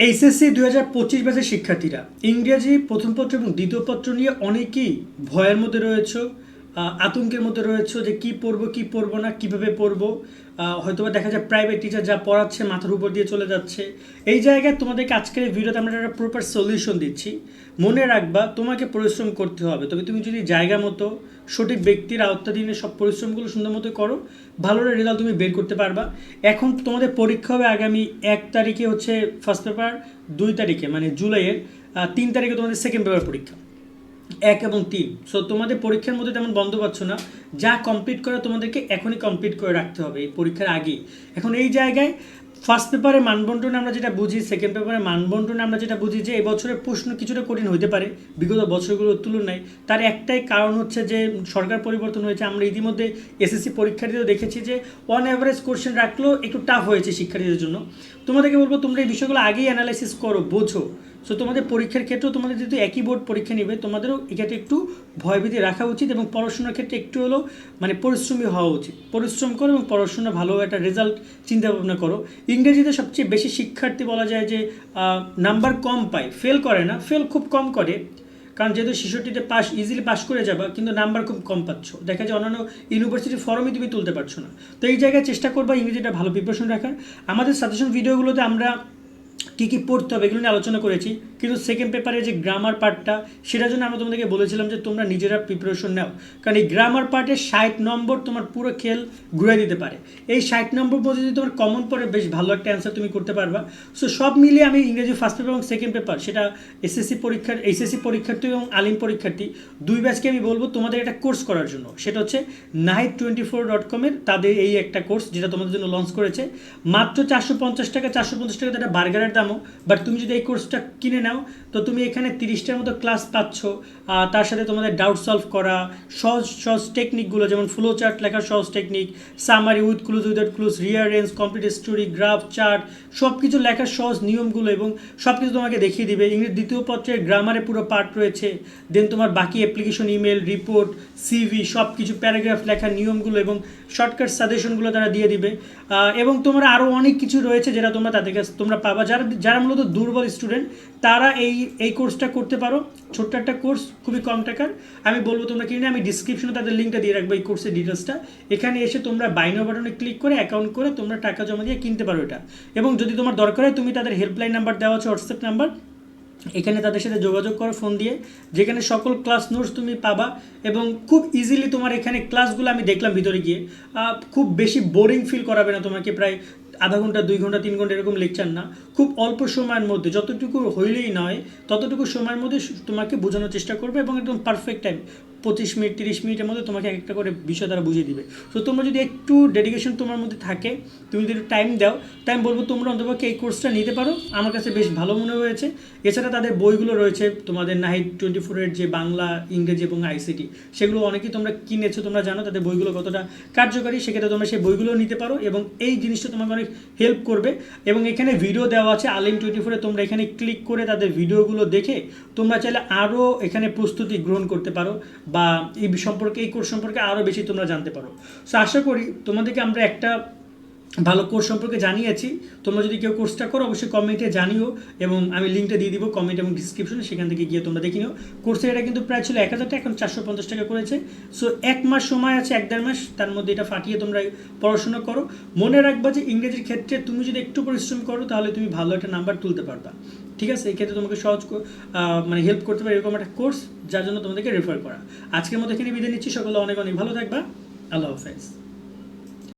HSC দুই হাজার পঁচিশ ব্যাচের শিক্ষার্থীরা ইংরেজি প্রথম পত্র এবং দ্বিতীয় পত্র নিয়ে অনেকেই ভয়ের মধ্যে রয়েছে। আতঙ্কের মধ্যে রয়েছে যে কি পড়ব কি পড়ব না, কীভাবে পড়ব? হয়তোবা দেখা যায় প্রাইভেট টিচার যা পড়াচ্ছে মাথার উপর দিয়ে চলে যাচ্ছে। এই জায়গায় তোমাদেরকে আজকের ভিডিওতে আমরা একটা প্রপার সলিউশন দিচ্ছি। মনে রাখবা, তোমাকে পরিশ্রম করতে হবে। তবে তুমি যদি জায়গা মতো, সঠিক ব্যক্তির আওতাধীনে সব পরিশ্রমগুলো সুন্দর মতো করো, ভালো রেজাল্ট তুমি বের করতে পারবা। এখন তোমাদের পরীক্ষা হবে আগামী এক তারিখে হচ্ছে ফার্স্ট পেপার দুই তারিখে মানে জুলাইয়ের তিন তারিখে তোমাদের সেকেন্ড পেপার পরীক্ষা। এক এবং তিন। সো তোমাদের পরীক্ষার মধ্যে তেমন বন্ধ পাচ্ছ না। যা কমপ্লিট করা তোমাদেরকে এখনই কমপ্লিট করে রাখতে হবে এই পরীক্ষার আগেই। এখন এই জায়গায় ফার্স্ট পেপারে মানবন্টনে আমরা যেটা বুঝি সেকেন্ড পেপারে মানবন্টনে আমরা যেটা বুঝি যে, এবছরের প্রশ্ন কিছুটা কঠিন হতে পারে। বিগত বছরগুলোর তুলনায় তার একটাই কারণ হচ্ছে যে, সরকার পরিবর্তন হয়েছে। আমরা ইতিমধ্যে এসএসসি পরীক্ষার্থীদের দেখেছি যে অন অ্যাভারেজ কোশ্চেন রাখলেও একটু টাফ হয়েছে শিক্ষার্থীদের জন্য। তোমাদেরকে বলব, তোমরা এই বিষয়গুলো আগেই অ্যানালাইসিস করো, বোঝো। সো তোমাদের পরীক্ষার ক্ষেত্রেও তোমাদের যেহেতু একই বোর্ড পরীক্ষা নেবে, তোমাদেরও এক্ষেত্রে একটু ভয়ভীতি রাখা উচিত এবং পড়াশোনার ক্ষেত্রে একটু হলেও মানে পরিশ্রমী হওয়া উচিত। পরিশ্রম করো এবং পড়াশোনা ভালো একটা রেজাল্ট চিন্তা ভাবনা করো। ইংরেজিতে সবচেয়ে বেশি শিক্ষার্থী বলা যায় যে নাম্বার কম পায় ফেল করে না ফেল খুব কম করে। কারণ যেহেতু শিশুটিতে পাস ইজিলি পাস করে যাবা, কিন্তু নাম্বার খুব কম পাচ্ছ। দেখা যায় অন্যান্য ইউনিভার্সিটির ফর্মই তুমি তুলতে পারছ না। তো এই জায়গায় চেষ্টা করবা ইংরেজিটা ভালো প্রিপারেশন রাখার। আমাদের সাজেশন ভিডিওগুলোতে আমরা কী কী পড়তে হবে এগুলো নিয়ে আলোচনা করেছি। কিন্তু সেকেন্ড পেপারে যে গ্রামার পার্টটা সেটার জন্য আমরা তোমাদেরকে বলেছিলাম যে তোমরা নিজেরা প্রিপারেশন নাও। কারণ এই গ্রামার পার্টে ষাট নম্বর তোমার পুরো খেল ঘুরে দিতে পারে। এই ষাট নম্বর মধ্যে যদি তোমার কমন পড়ে, বেশ ভালো একটা অ্যান্সার তুমি করতে পারবা। সো সব মিলিয়ে আমি ইংরেজি ফার্স্ট পেপার এবং সেকেন্ড পেপার সেটা এসএসসি পরীক্ষার এইচএসসি পরীক্ষার্থী এবং আলিম পরীক্ষার্থী, দুই ব্যাচকে আমি বলব তোমাদের একটা কোর্স করার জন্য। সেটা হচ্ছে নাইট টোয়েন্টি ফোর ডট কমের তাদের এই একটা কোর্স যেটা তোমাদের জন্য লঞ্চ করেছে। মাত্র চারশো পঞ্চাশ টাকা, চারশো পঞ্চাশ টাকা একটা বার্গারের দামও বাট তুমি যদি এই কোর্সটা কিনে নাও তো তুমি এখানে তিরিশটার মতো ক্লাস পাচ্ছ। তার সাথে তোমাদের ডাউট সলভ করা, সহজ সহজ টেকনিকগুলো যেমন ফ্লো চার্ট লেখার সহজ technique summary with clues without clues rearrange complete story graph chart সব কিছু লেখার সহজ নিয়মগুলো এবং সব কিছু তোমাকে দেখিয়ে দিবে। ইংরেজি দ্বিতীয় পত্রের গ্রামারে পুরো পার্ট রয়েছে। দেন তোমার বাকি অ্যাপ্লিকেশন ইমেল রিপোর্ট সিভি সব কিছু প্যারাগ্রাফ লেখার নিয়মগুলো এবং শর্টকাট সাজেশনগুলো তারা দিয়ে দিবে। এবং তোমরা আরও অনেক কিছু রয়েছে যেটা তোমরা তাদের কাছে, তোমরা পাবা। যারা যারা মূলত দুর্বল স্টুডেন্ট তারা এই এই কোর্সটা করতে পারো। ছোট্ট একটা কোর্স খুবই কম টাকার। আমি বলব তোমরা কিনে আমি ডিসক্রিপশনে তাদের লিঙ্কটা দিয়ে রাখব এই কোর্সের ডিটেলসটা এখানে এসে তোমরা বাইনো বাটনে ক্লিক করে অ্যাকাউন্ট করে তোমরা টাকা জমা দিয়ে কিনতে পারো এটা। এবং যদি তোমার দরকার হয়, তুমি তাদের হেল্পলাইন নাম্বার দেওয়া আছে হোয়াটসঅ্যাপ নাম্বার এখানে তাদের সাথে যোগাযোগ করো ফোন দিয়ে। যেখানে সকল ক্লাস নোটস তুমি পাবা এবং খুব ইজিলি তোমার এখানে ক্লাসগুলো আমি দেখলাম ভিতরে গিয়ে। খুব বেশি বোরিং ফিল করাবে না তোমাকে, প্রায় আধা ঘণ্টা, দুই ঘণ্টা, তিন ঘণ্টা এরকম লেকচার না। খুব অল্প সময়ের মধ্যে, যতটুকু হইলেই নয়, ততটুকু সময়ের মধ্যে তোমাকে বোঝানোর চেষ্টা করবে এবং একদম পারফেক্ট টাইম পঁচিশ মিনিট, তিরিশ মিনিটের মধ্যে তোমাকে এক একটা করে বিষয় তারা বুঝিয়ে দিবে। তো তোমরা যদি একটু ডেডিকেশন তোমার মধ্যে থাকে, তুমি যদি একটু টাইম দাও টাইম বলব তোমরা অন্তপক্ষে এই কোর্সটা নিতে পারো। আমার কাছে বেশ ভালো মনে হয়েছে। এছাড়া তাদের বইগুলো রয়েছে, তোমাদের নাইট টোয়েন্টি ফোরের যে বাংলা, ইংরেজি এবং আইসিটি সেগুলো অনেকেই তোমরা কিনেছো, তোমরা জানো তাদের বইগুলো কতটা কার্যকারী, সেক্ষেত্রে তোমরা সেই বইগুলো নিতে পারো এবং এই জিনিসটা তোমাকে অনেক হেল্প করবে। এবং এখানে ভিডিও দেওয়া আছে, আলিম টোয়েন্টি ফোরে তোমরা এখানে ক্লিক করে তাদের ভিডিওগুলো দেখে তোমরা চাইলে আরও এখানে প্রস্তুতি গ্রহণ করতে পারো। বা এই সম্পর্কে, এই কোর্স সম্পর্কে আরও বেশি তোমরা জানতে পারো। সো আশা করি তোমাদেরকে আমরা একটা ভালো কোর্স সম্পর্কে জানিয়েছি। তোমরা যদি কেউ কোর্সটা করো, অবশ্যই কমেন্টে জানিও এবং আমি লিঙ্কটা দিয়ে দিব কমেন্ট এবং ডিসক্রিপশনে সেখান থেকে গিয়ে তোমরা দেখে নিও। কোর্সের এটা কিন্তু প্রায় ছিল এক হাজার টাকা, এখন চারশো পঞ্চাশ টাকা করেছে। সো এক মাস সময় আছে, এক দেড় মাস, তার মধ্যে এটা ফাটিয়ে তোমরা পড়াশোনা করো। মনে রাখবা যে ইংরেজির ক্ষেত্রে তুমি যদি একটু পরিশ্রম করো, তাহলে তুমি ভালো একটা নাম্বার তুলতে পারবা। ঠিক আছে এক্ষেত্রে ক্ষেত্রে তোমাকে সহজ মানে হেল্প করতে পারে এরকম একটা কোর্স যার জন্য তোমাদেরকে রেফার করা। আজকের মতো এখানে বিদায় নিচ্ছি, সকলে অনেক অনেক ভালো থাকবা। আল্লাহ হাফেজ।